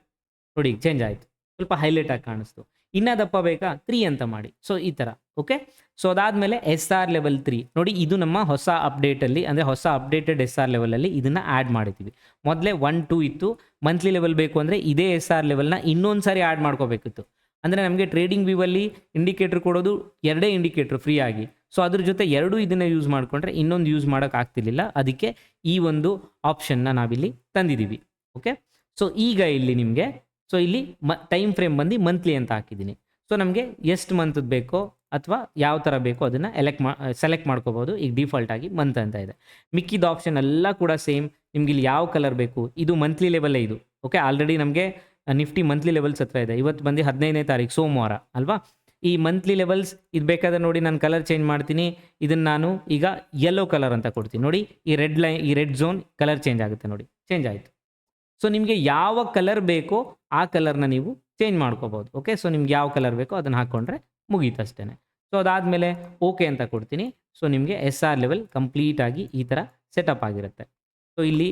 ನೋಡಿ ಚೇಂಜ್ ಆಯಿತು. ಸ್ವಲ್ಪ ಹೈಲೈಟ್ ಆಗಿ ಕಾಣಿಸ್ತು. ಇನ್ನೂ ದಪ್ಪ ಬೇಕಾ? ತ್ರೀ ಅಂತ ಮಾಡಿ. ಸೊ ಈ ಥರ ಓಕೆ ಸೊ ಅದಾದಮೇಲೆ ಎಸ್ ಆರ್ ಲೆವೆಲ್ ತ್ರೀ ನೋಡಿ, ಇದು ನಮ್ಮ ಹೊಸ ಅಪ್ಡೇಟಲ್ಲಿ ಅಂದರೆ ಹೊಸ ಅಪ್ಡೇಟೆಡ್ ಎಸ್ ಆರ್ ಲೆವೆಲಲ್ಲಿ ಇದನ್ನು ಆ್ಯಡ್ ಮಾಡಿದ್ದೀವಿ ಮೊದಲೇ ಒನ್ ಟೂ ಇತ್ತು. ಮಂತ್ಲಿ ಲೆವೆಲ್ ಬೇಕು ಅಂದರೆ ಇದೇ ಎಸ್ ಆರ್ ಲೆವೆಲ್ನ ಇನ್ನೊಂದು ಸಾರಿ ಆ್ಯಡ್ ಮಾಡ್ಕೋಬೇಕಿತ್ತು. ಅಂದರೆ ನಮಗೆ ಟ್ರೇಡಿಂಗ್ ವ್ಯೂವಲ್ಲಿ ಇಂಡಿಕೇಟ್ರ್ ಕೊಡೋದು ಎರಡೇ ಇಂಡಿಕೇಟ್ರ್ ಫ್ರೀ ಆಗಿ. ಸೊ ಅದ್ರ ಜೊತೆ ಎರಡೂ ಇದನ್ನು ಯೂಸ್ ಮಾಡಿಕೊಂಡ್ರೆ ಇನ್ನೊಂದು ಯೂಸ್ ಮಾಡೋಕೆ ಆಗ್ತಿರ್ಲಿಲ್ಲ. ಅದಕ್ಕೆ ಈ ಒಂದು ಆಪ್ಷನ್ನ ನಾವಿಲ್ಲಿ ತಂದಿದ್ದೀವಿ ಓಕೆ ಸೊ ಈಗ ಇಲ್ಲಿ ನಿಮಗೆ ಸೊ ಇಲ್ಲಿ ಮ ಟೈಮ್ ಫ್ರೇಮ್ ಬಂದು ಮಂತ್ಲಿ ಅಂತ ಹಾಕಿದ್ದೀನಿ. ಸೊ ನಮಗೆ ಎಷ್ಟು ಮಂತ್ ಬೇಕೋ ಅಥವಾ ಯಾವ ಥರ ಬೇಕೋ ಅದನ್ನು ಎಲೆಕ್ಟ್ ಮಾ ಸೆಲೆಕ್ಟ್ ಮಾಡ್ಕೋಬೋದು. ಈಗ ಡಿಫಾಲ್ಟ್ ಆಗಿ ಮಂತ್ ಅಂತ ಇದೆ. ಮಿಕ್ಕಿದ ಆಪ್ಷನ್ ಎಲ್ಲ ಕೂಡ ಸೇಮ್ ನಿಮ್ಗೆ ಇಲ್ಲಿ ಯಾವ ಕಲರ್ ಬೇಕು? ಇದು ಮಂತ್ಲಿ ಲೆವೆಲ್ಲೇ ಇದು. ಓಕೆ ಆಲ್ರೆಡಿ ನಮಗೆ ನಿಫ್ಟಿ ಮಂತ್ಲಿ ಲೆವೆಲ್ಸ್ ಹತ್ರ ಇದೆ. ಇವತ್ತು ಬಂದು ಹದಿನೈದನೇ ತಾರೀಕು ಸೋಮವಾರ, ಅಲ್ವಾ? ಈ ಮಂತ್ಲಿ ಲೆವೆಲ್ಸ್ ಇದು ಬೇಕಾದ್ರೆ ನೋಡಿ ನಾನು ಕಲರ್ ಚೇಂಜ್ ಮಾಡ್ತೀನಿ. ಇದನ್ನು ನಾನು ಈಗ ಯೆಲ್ಲೋ ಕಲರ್ ಅಂತ ಕೊಡ್ತೀನಿ. ನೋಡಿ, ಈ ರೆಡ್ ಲೈನ್ ಈ ರೆಡ್ ಝೋನ್ ಕಲರ್ ಚೇಂಜ್ ಆಗುತ್ತೆ ನೋಡಿ. ಚೇಂಜ್ ಆಯಿತು. ಸೊ ನಿಮಗೆ ಯಾವ ಕಲರ್ ಬೇಕೋ ಆ ಕಲರ್ನ ನೀವು ಚೇಂಜ್ ಮಾಡ್ಕೋಬೋದು. ಓಕೆ ಸೊ ನಿಮ್ಗೆ ಯಾವ ಕಲರ್ ಬೇಕೋ ಅದನ್ನು ಹಾಕ್ಕೊಂಡ್ರೆ ಮುಗೀತು ಅಷ್ಟೇ ಸೊ ಅದಾದಮೇಲೆ ಓಕೆ ಅಂತ ಕೊಡ್ತೀನಿ. ಸೊ ನಿಮಗೆ ಎಸ್ ಆರ್ ಲೆವೆಲ್ ಕಂಪ್ಲೀಟಾಗಿ ಈ ಥರ ಸೆಟಪ್ ಆಗಿರುತ್ತೆ. ಸೊ ಇಲ್ಲಿ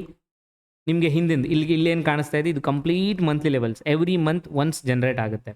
ನಿಮಗೆ ಹಿಂದಿಂದ, ಇಲ್ಲಿಗೆ ಇಲ್ಲೇನು ಕಾಣಿಸ್ತಾ ಇದೆ? ಇದು complete monthly levels every month once generate ಆಗುತ್ತೆ.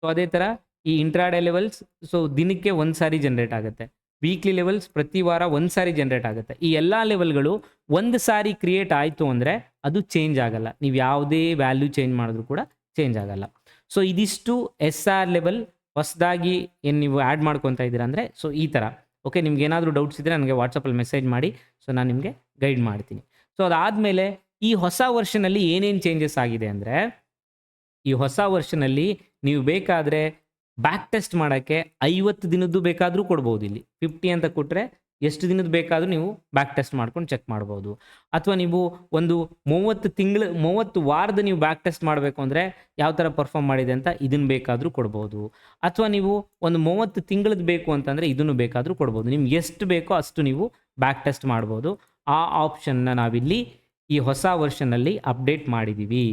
ಸೊ ಅದೇ ಥರ ಈ ಇಂಟ್ರಾಡೇ ಲೆವೆಲ್ಸ್ ಸೊ ದಿನಕ್ಕೆ ಒಂದು ಸಾರಿ ಜನ್ರೇಟ್ ಆಗುತ್ತೆ. ವೀಕ್ಲಿ ಲೆವೆಲ್ಸ್ ಪ್ರತಿ ವಾರ ಒಂದು ಸಾರಿ ಜನ್ರೇಟ್ ಆಗುತ್ತೆ. ಈ ಎಲ್ಲ ಲೆವೆಲ್ಗಳು ಒಂದು ಸಾರಿ ಕ್ರಿಯೇಟ್ ಆಯಿತು ಅಂದರೆ ಅದು ಚೇಂಜ್ ಆಗಲ್ಲ. ನೀವು ಯಾವುದೇ ವ್ಯಾಲ್ಯೂ ಚೇಂಜ್ ಮಾಡಿದ್ರು ಕೂಡ ಚೇಂಜ್ ಆಗಲ್ಲ. ಸೊ ಇದಿಷ್ಟು ಎಸ್ ಆರ್ ಲೆವೆಲ್ ಹೊಸದಾಗಿ ಏನು ನೀವು ಆ್ಯಡ್ ಮಾಡ್ಕೊತಾ ಇದ್ದೀರಾ ಅಂದರೆ ಸೊ ಈ ಥರ ಓಕೆ ನಿಮ್ಗೆ ಏನಾದರೂ ಡೌಟ್ಸ್ ಇದ್ದರೆ ನನಗೆ ವಾಟ್ಸಪ್ಪಲ್ಲಿ ಮೆಸೇಜ್ ಮಾಡಿ ಸೊ ನಾನು ನಿಮಗೆ ಗೈಡ್ ಮಾಡ್ತೀನಿ. ಸೊ ಅದಾದಮೇಲೆ ಈ ಹೊಸ ವರ್ಷನಲ್ಲಿ ಏನೇನು ಚೇಂಜಸ್ ಆಗಿದೆ ಅಂದರೆ, ಈ ಹೊಸ ವರ್ಷನಲ್ಲಿ ನೀವು ಬೇಕಾದರೆ ಬ್ಯಾಕ್ ಟೆಸ್ಟ್ ಮಾಡೋಕ್ಕೆ ಐವತ್ತು ದಿನದ್ದು ಬೇಕಾದರೂ ಕೊಡ್ಬೋದು ಇಲ್ಲಿ. ಫಿಫ್ಟಿ ಅಂತ ಕೊಟ್ಟರೆ ಎಷ್ಟು ದಿನದ ಬೇಕಾದರೂ ನೀವು ಬ್ಯಾಕ್ ಟೆಸ್ಟ್ ಮಾಡ್ಕೊಂಡು ಚೆಕ್ ಮಾಡ್ಬೋದು. ಅಥವಾ ನೀವು ಒಂದು ಮೂವತ್ತು ತಿಂಗಳು, ಮೂವತ್ತು ವಾರದ ನೀವು ಬ್ಯಾಕ್ ಟೆಸ್ಟ್ ಮಾಡಬೇಕು ಅಂದರೆ ಯಾವ ಥರ ಪರ್ಫಾರ್ಮ್ ಮಾಡಿದೆ ಅಂತ ಇದನ್ನು ಬೇಕಾದರೂ ಕೊಡ್ಬೋದು. ಅಥವಾ ನೀವು ಒಂದು ಮೂವತ್ತು ತಿಂಗಳದ್ದು ಬೇಕು ಅಂತಂದರೆ ಇದನ್ನು ಬೇಕಾದರೂ ಕೊಡ್ಬೋದು. ನಿಮ್ಗೆ ಎಷ್ಟು ಬೇಕೋ ಅಷ್ಟು ನೀವು ಬ್ಯಾಕ್ ಟೆಸ್ಟ್ ಮಾಡ್ಬೋದು. ಆ ಆಪ್ಷನ್ನ ನಾವಿಲ್ಲಿ ಈ ಹೊಸ ವರ್ಷನಲ್ಲಿ ಅಪ್ಡೇಟ್ ಮಾಡಿದ್ದೀವಿ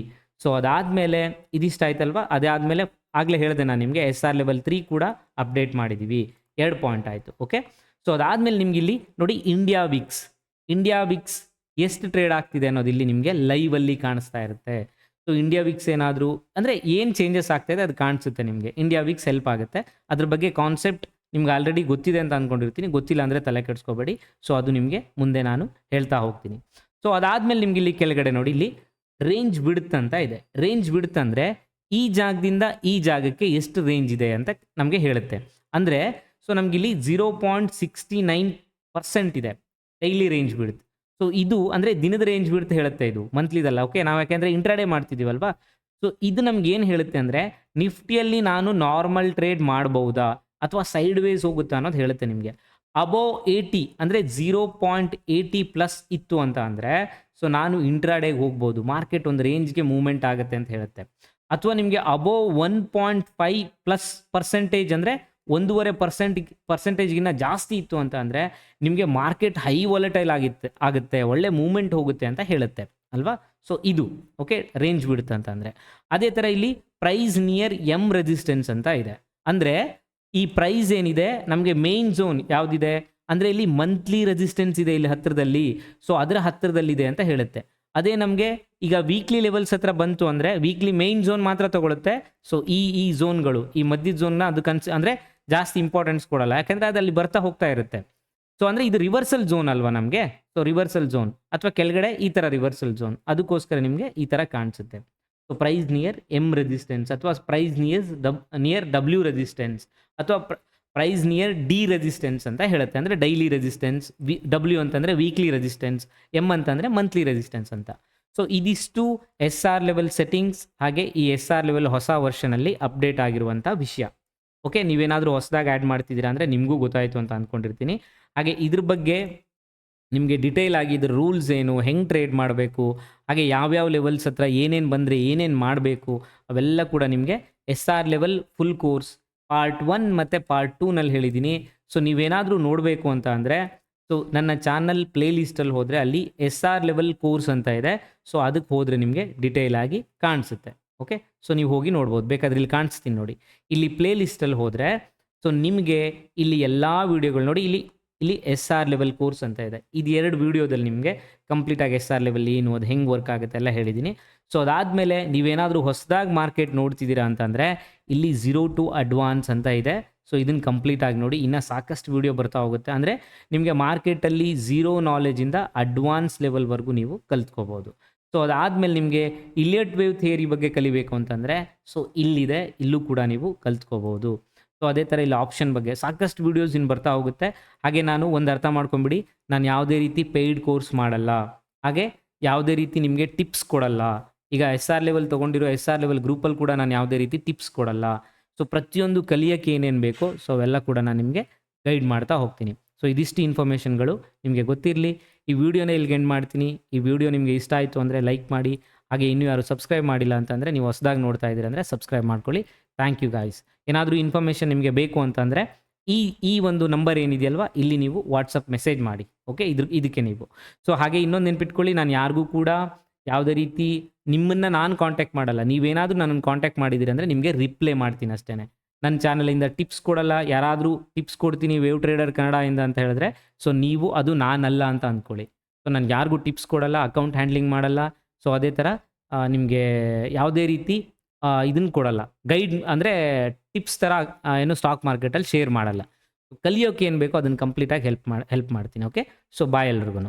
ಸೊ ಅದಾದಮೇಲೆ ಇದಿಷ್ಟ ಆಯ್ತಲ್ವಾ? ಅದಾದಮೇಲೆ ಆಗಲೇ ಹೇಳಿದೆ ನಾನು ನಿಮಗೆ ಎಸ್ ಆರ್ ಲೆವೆಲ್ ತ್ರೀ ಕೂಡ ಅಪ್ಡೇಟ್ ಮಾಡಿದ್ದೀವಿ ಎರಡು ಪಾಯಿಂಟ್ ಆಯಿತು ಓಕೆ ಸೊ ಅದಾದಮೇಲೆ ನಿಮ್ಗೆ ಇಲ್ಲಿ ನೋಡಿ ಇಂಡಿಯಾ ವಿಕ್ಸ್ ಇಂಡಿಯಾ ವಿಕ್ಸ್ ಎಷ್ಟು ಟ್ರೇಡ್ ಆಗ್ತಿದೆ ಅನ್ನೋದು ಇಲ್ಲಿ ನಿಮಗೆ ಲೈವಲ್ಲಿ ಕಾಣಿಸ್ತಾ ಇರುತ್ತೆ. ಸೊ ಇಂಡಿಯಾ ವಿಕ್ಸ್ ಏನಾದರೂ, ಅಂದರೆ ಏನು ಚೇಂಜಸ್ ಆಗ್ತಾಯಿದೆ ಅದು ಕಾಣಿಸುತ್ತೆ ನಿಮಗೆ. ಇಂಡಿಯಾ ವಿಕ್ಸ್ ಹೆಲ್ಪ್ ಆಗುತ್ತೆ. ಅದ್ರ ಬಗ್ಗೆ ಕಾನ್ಸೆಪ್ಟ್ ನಿಮ್ಗೆ ಆಲ್ರೆಡಿ ಗೊತ್ತಿದೆ ಅಂತ ಅಂದ್ಕೊಂಡಿರ್ತೀನಿ ಗೊತ್ತಿಲ್ಲ ಅಂದರೆ ತಲೆ ಕೆಡಿಸ್ಕೋಬೇಡಿ. ಸೊ ಅದು ನಿಮಗೆ ಮುಂದೆ ನಾನು ಹೇಳ್ತಾ ಹೋಗ್ತೀನಿ. ಸೊ ಅದಾದಮೇಲೆ ನಿಮ್ಗೆ ಇಲ್ಲಿ ಕೆಳಗಡೆ ನೋಡಿ, ಇಲ್ಲಿ ರೇಂಜ್ ಬಿಡುತ್ತೆ ಅಂತ ಇದೆ. ರೇಂಜ್ ಬಿಡುತ್ತಂದರೆ ಈ ಜಾಗದಿಂದ ಈ ಜಾಗಕ್ಕೆ ಎಷ್ಟು ರೇಂಜ್ ಇದೆ ಅಂತ ನಮಗೆ ಹೇಳುತ್ತೆ. ಅಂದರೆ ಸೊ ನಮಗಿಲ್ಲಿ zero point sixty nine percent ಇದೆ. ಡೈಲಿ ರೇಂಜ್ ಬಿಡುತ್ತೆ. ಸೊ ಇದು ಅಂದರೆ ದಿನದ ರೇಂಜ್ ಬೀಳುತ್ತೆ ಹೇಳುತ್ತೆ ಇದು ಮಂತ್ಲಿದಲ್ಲ ಓಕೆ ನಾವು ಯಾಕೆಂದರೆ ಇಂಟ್ರಾಡೇ ಮಾಡ್ತಿದ್ದೀವಲ್ವಾ? ಸೊ ಇದು ನಮ್ಗೆ ಏನು ಹೇಳುತ್ತೆ ಅಂದರೆ, ನಿಫ್ಟಿಯಲ್ಲಿ ನಾನು ನಾರ್ಮಲ್ ಟ್ರೇಡ್ ಮಾಡ್ಬೋದಾ ಅಥವಾ ಸೈಡ್ ವೇಸ್ ಹೋಗುತ್ತಾ ಅನ್ನೋದು ಹೇಳುತ್ತೆ ನಿಮಗೆ. ಅಬೋ ಏಯ್ಟಿ ಅಂದರೆ ಜೀರೋ ಪಾಯಿಂಟ್ ಏಯ್ಟಿ ಪ್ಲಸ್ ಇತ್ತು ಅಂತ ಅಂದರೆ ಸೊ ನಾನು ಇಂಟ್ರಾಡೇಗೆ ಹೋಗ್ಬೋದು. ಮಾರ್ಕೆಟ್ ಒಂದು ರೇಂಜ್ಗೆ ಮೂವ್ಮೆಂಟ್ ಆಗುತ್ತೆ ಅಂತ ಹೇಳುತ್ತೆ. ಅಥವಾ ನಿಮಗೆ above one point five plus percentage ಅಂದರೆ ಒಂದೂವರೆ ಪರ್ಸೆಂಟ್ ಪರ್ಸೆಂಟೇಜ್ಗಿನ್ನ ಜಾಸ್ತಿ ಇತ್ತು ಅಂತ ಅಂದರೆ ನಿಮಗೆ ಮಾರ್ಕೆಟ್ ಹೈ ವಾಲೆಟೈಲ್ ಆಗಿತ್ತೆ, ಆಗುತ್ತೆ, ಒಳ್ಳೆ ಮೂವ್ಮೆಂಟ್ ಹೋಗುತ್ತೆ ಅಂತ ಹೇಳುತ್ತೆ, ಅಲ್ವಾ? ಸೊ ಇದು ಓಕೆ ರೇಂಜ್ ಬಿಡುತ್ತೆ ಅಂತ ಅಂದರೆ. ಅದೇ ಥರ ಇಲ್ಲಿ ಪ್ರೈಸ್ ನಿಯರ್ ಎಂ ರೆಸಿಸ್ಟೆನ್ಸ್ ಅಂತ ಇದೆ. ಅಂದರೆ ಈ ಪ್ರೈಸ್ ಏನಿದೆ, ನಮಗೆ ಮೇನ್ ಝೋನ್ ಯಾವುದಿದೆ? ಅಂದರೆ ಇಲ್ಲಿ ಮಂತ್ಲಿ ರೆಸಿಸ್ಟೆನ್ಸ್ ಇದೆ ಇಲ್ಲಿ ಹತ್ತಿರದಲ್ಲಿ ಸೊ ಅದರ ಹತ್ತಿರದಲ್ಲಿದೆ ಅಂತ ಹೇಳುತ್ತೆ. ಅದೇ ನಮಗೆ ಈಗ ವೀಕ್ಲಿ ಲೆವೆಲ್ಸ್ ಹತ್ರ ಬಂತು ಅಂದರೆ ವೀಕ್ಲಿ ಮೇನ್ ಝೋನ್ ಮಾತ್ರ ತಗೊಳುತ್ತೆ. ಸೊ ಈ ಈ ಝೋನ್ಗಳು ಈ ಮಧ್ಯದ ಝೋನ್ನ ಅದು ಕನ್ಸ್ ಅಂದರೆ ಜಾಸ್ತಿ ಇಂಪಾರ್ಟೆನ್ಸ್ ಕೊಡಲ್ಲ. ಯಾಕಂದರೆ ಅದಲ್ಲಿ ಬರ್ತಾ ಹೋಗ್ತಾ ಇರುತ್ತೆ. ಸೊ ಅಂದರೆ ಇದು ರಿವರ್ಸಲ್ ಝೋನ್ ಅಲ್ವಾ ನಮಗೆ? ಸೊ ರಿವರ್ಸಲ್ ಝೋನ್ ಅಥವಾ ಕೆಳಗಡೆ ಈ ಥರ ರಿವರ್ಸಲ್ ಝೋನ್ ಅದಕ್ಕೋಸ್ಕರ ನಿಮಗೆ ಈ ಥರ ಕಾಣಿಸುತ್ತೆ. So price near M resistance ಅಥವಾ price near dub near W resistance ಅಥವಾ ಪ್ರೈಸ್ ನಿಯರ್ ಡಿ ರೆಸಿಸ್ಟೆನ್ಸ್ ಅಂತ ಹೇಳುತ್ತೆ. ಅಂದರೆ ಡೈಲಿ ರೆಸಿಸ್ಟೆನ್ಸ್ ವಿ ಡಬ್ಲ್ಯೂ ಅಂತಂದರೆ ವೀಕ್ಲಿ ರೆಸಿಸ್ಟೆನ್ಸ್ ಎಂ ಅಂತಂದರೆ ಮಂತ್ಲಿ ರೆಸಿಸ್ಟೆನ್ಸ್ ಅಂತ. ಸೊ ಇದಿಷ್ಟು ಎಸ್ ಆರ್ ಲೆವೆಲ್ ಸೆಟ್ಟಿಂಗ್ಸ್ ಹಾಗೆ ಈ ಎಸ್ ಆರ್ ಲೆವೆಲ್ ಹೊಸ ವರ್ಷನಲ್ಲಿ ಅಪ್ಡೇಟ್ ಆಗಿರುವಂಥ ವಿಷಯ. ಓಕೆ, ನೀವೇನಾದರೂ ಹೊಸದಾಗಿ ಆ್ಯಡ್ ಮಾಡ್ತಿದ್ದೀರಾ ಅಂದರೆ ನಿಮಗೂ ಗೊತ್ತಾಯಿತು ಅಂತ ಅಂದ್ಕೊಂಡಿರ್ತೀನಿ ಹಾಗೆ ಇದ್ರ ಬಗ್ಗೆ ನಿಮಗೆ ಡಿಟೇಲ್ ಆಗಿ ಇದ್ರ ರೂಲ್ಸ್ ಏನು, ಹೆಂಗೆ ಟ್ರೇಡ್ ಮಾಡಬೇಕು, ಹಾಗೆ ಯಾವ್ಯಾವ ಲೆವೆಲ್ಸ್ ಹತ್ರ ಏನೇನು ಬಂದರೆ ಏನೇನು ಮಾಡಬೇಕು, ಅವೆಲ್ಲ ಕೂಡ ನಿಮಗೆ S R level full course part one ಮತ್ತು ಪಾರ್ಟ್ ಟೂನಲ್ಲಿ ಹೇಳಿದ್ದೀನಿ. ಸೊ ನೀವೇನಾದರೂ ನೋಡಬೇಕು ಅಂತ ಅಂದರೆ ಸೊ ನನ್ನ ಚಾನಲ್ ಪ್ಲೇ ಲಿಸ್ಟಲ್ಲಿ ಹೋದರೆ ಅಲ್ಲಿ ಎಸ್ ಆರ್ ಲೆವೆಲ್ ಕೋರ್ಸ್ ಅಂತ ಇದೆ. ಸೊ ಅದಕ್ಕೆ ಹೋದರೆ ನಿಮಗೆ ಡಿಟೇಲ್ ಆಗಿ ಕಾಣಿಸುತ್ತೆ. ಓಕೆ ಸೊ ನೀವು ಹೋಗಿ ನೋಡ್ಬೋದು. ಬೇಕಾದ್ರೆ ಇಲ್ಲಿ ಕಾಣಿಸ್ತೀನಿ ನೋಡಿ. ಇಲ್ಲಿ ಪ್ಲೇ ಲಿಸ್ಟಲ್ಲಿ ಹೋದರೆ ಸೊ ನಿಮಗೆ ಇಲ್ಲಿ ಎಲ್ಲ ವೀಡಿಯೋಗಳು ನೋಡಿ, ಇಲ್ಲಿ ಇಲ್ಲಿ ಎಸ್ ಆರ್ ಲೆವೆಲ್ ಕೋರ್ಸ್ ಅಂತ ಇದೆ. ಇದು ಎರಡು ವೀಡಿಯೋದಲ್ಲಿ ನಿಮಗೆ ಕಂಪ್ಲೀಟಾಗಿ ಎಸ್ ಆರ್ ಲೆವೆಲ್ ಏನು, ಅದು ಹೆಂಗೆ ವರ್ಕ್ ಆಗುತ್ತೆ ಎಲ್ಲ ಹೇಳಿದ್ದೀನಿ. ಸೊ ಅದಾದಮೇಲೆ ನೀವೇನಾದರೂ ಹೊಸದಾಗಿ ಮಾರ್ಕೆಟ್ ನೋಡ್ತಿದ್ದೀರಾ ಅಂತಂದರೆ, ಇಲ್ಲಿ ಝೀರೋ ಟು ಅಡ್ವಾನ್ಸ್ ಅಂತ ಇದೆ. ಸೊ ಇದನ್ನು ಕಂಪ್ಲೀಟಾಗಿ ನೋಡಿ, ಇನ್ನೂ ಸಾಕಷ್ಟು ವೀಡಿಯೋ ಬರ್ತಾ ಹೋಗುತ್ತೆ. ಅಂದರೆ ನಿಮಗೆ ಮಾರ್ಕೆಟಲ್ಲಿ ಝೀರೋ ನಾಲೆಜಿಂದ ಅಡ್ವಾನ್ಸ್ ಲೆವೆಲ್ವರೆಗೂ ನೀವು ಕಲ್ತ್ಕೋಬೋದು. ಸೊ ಅದಾದಮೇಲೆ ನಿಮಗೆ ಇಲಿಯಟ್ ವೇವ್ ಥಿಯರಿ ಬಗ್ಗೆ ಕಲಿಬೇಕು ಅಂತಂದರೆ ಸೊ ಇಲ್ಲಿದೆ, ಇಲ್ಲೂ ಕೂಡ ನೀವು ಕಲ್ತ್ಕೋಬೋದು. ಸೊ ಅದೇ ಥರ ಇಲ್ಲಿ ಆಪ್ಷನ್ ಬಗ್ಗೆ ಸಾಕಷ್ಟು ವೀಡಿಯೋಸ್ ಇನ್ನು ಬರ್ತಾ ಹೋಗುತ್ತೆ. ಹಾಗೆ ನಾನು ಒಂದು ಅರ್ಥ ಮಾಡ್ಕೊಂಬಿಡಿ, ನಾನು ಯಾವುದೇ ರೀತಿ ಪೇಯ್ಡ್ ಕೋರ್ಸ್ ಮಾಡಲ್ಲ. ಹಾಗೆ ಯಾವುದೇ ರೀತಿ ನಿಮಗೆ ಟಿಪ್ಸ್ ಕೊಡಲ್ಲ. ಈಗ ಎಸ್ ಆರ್ ಲೆವೆಲ್ ತೊಗೊಂಡಿರೋ ಎಸ್ ಆರ್ ಲೆವೆಲ್ ಗ್ರೂಪಲ್ಲಿ ಕೂಡ ನಾನು ಯಾವುದೇ ರೀತಿ ಟಿಪ್ಸ್ ಕೊಡಲ್ಲ. ಸೊ ಪ್ರತಿಯೊಂದು ಕಲಿಯೋಕ್ಕೆ ಏನೇನು ಬೇಕೋ ಸೊ ಅವೆಲ್ಲ ಕೂಡ ನಾನು ನಿಮಗೆ ಗೈಡ್ ಮಾಡ್ತಾ ಹೋಗ್ತೀನಿ. ಸೊ ಇದಿಷ್ಟು ಇನ್ಫಾರ್ಮೇಷನ್ಗಳು ನಿಮಗೆ ಗೊತ್ತಿರಲಿ. ಈ ವಿಡಿಯೋನ ಇಲ್ಲಿಗೆ ಎಂಡ್ ಮಾಡ್ತೀನಿ. ಈ ವಿಡಿಯೋ ನಿಮಗೆ ಇಷ್ಟ ಆಯಿತು ಅಂದರೆ ಲೈಕ್ ಮಾಡಿ. ಹಾಗೆ ಇನ್ನೂ ಯಾರು ಸಬ್ಸ್ಕ್ರೈಬ್ ಮಾಡಿಲ್ಲ ಅಂತಂದರೆ ನೀವು ಹೊಸದಾಗಿ ನೋಡ್ತಾ ಇದ್ದೀರ ಅಂದರೆ ಸಬ್ಸ್ಕ್ರೈಬ್ ಮಾಡ್ಕೊಳ್ಳಿ. ಥ್ಯಾಂಕ್ ಯು ಗಾಯ್ಸ್ ಏನಾದರೂ ಇನ್ಫಾರ್ಮೇಷನ್ ನಿಮಗೆ ಬೇಕು ಅಂತಂದರೆ ಈ ಈ ಒಂದು ನಂಬರ್ ಏನಿದೆಯಲ್ವ, ಇಲ್ಲಿ ನೀವು ವಾಟ್ಸಪ್ ಮೆಸೇಜ್ ಮಾಡಿ. ಓಕೆ ಇದ್ರ, ಇದಕ್ಕೆ ನೀವು. ಸೊ ಹಾಗೆ ಇನ್ನೊಂದು ನೆನ್ಪಿಟ್ಕೊಳ್ಳಿ, ನಾನು ಯಾರಿಗೂ ಕೂಡ ಯಾವುದೇ ರೀತಿ ನಿಮ್ಮನ್ನು ನಾನು ಕಾಂಟ್ಯಾಕ್ಟ್ ಮಾಡಲ್ಲ. ನೀವೇನಾದರೂ ನನ್ನನ್ನು ಕಾಂಟ್ಯಾಕ್ಟ್ ಮಾಡಿದ್ದೀರಿ ಅಂದರೆ ನಿಮಗೆ ರಿಪ್ಲೈ ಮಾಡ್ತೀನಿ ಅಷ್ಟೇ ನನ್ನ ಚಾನಲಿಂದ ಟಿಪ್ಸ್ ಕೊಡಲ್ಲ, ಯಾರಾದರೂ ಟಿಪ್ಸ್ ಕೊಡ್ತೀನಿ ವೇವ್ ಟ್ರೇಡರ್ ಕನ್ನಡ ಇಂದ ಅಂತ ಹೇಳಿದ್ರೆ, ಸೊ ನೀವು ಅದು ನಾನಲ್ಲ ಅಂತ ಅಂದ್ಕೊಳ್ಳಿ. ಸೊ ನಾನು ಯಾರಿಗೂ ಟಿಪ್ಸ್ ಕೊಡಲ್ಲ, ಅಕೌಂಟ್ ಹ್ಯಾಂಡ್ಲಿಂಗ್ ಮಾಡಲ್ಲ, ಸೊ ಅದೇ ಥರ ನಿಮಗೆ ಯಾವುದೇ ರೀತಿ ಇದನ್ನು ಕೊಡಲ್ಲ. ಗೈಡ್, ಅಂದರೆ ಟಿಪ್ಸ್ ಥರ ಏನು ಸ್ಟಾಕ್ ಮಾರ್ಕೆಟಲ್ಲಿ ಶೇರ್ ಮಾಡಲ್ಲ. ಕಲಿಯೋಕೆ ಏನು ಬೇಕೋ ಅದನ್ನು ಕಂಪ್ಲೀಟಾಗಿ ಹೆಲ್ಪ್ ಮಾಡಿ, ಹೆಲ್ಪ್ ಮಾಡ್ತೀನಿ, ಓಕೆ? ಸೊ ಬಾಯ್ ಎಲ್ರಿಗೂ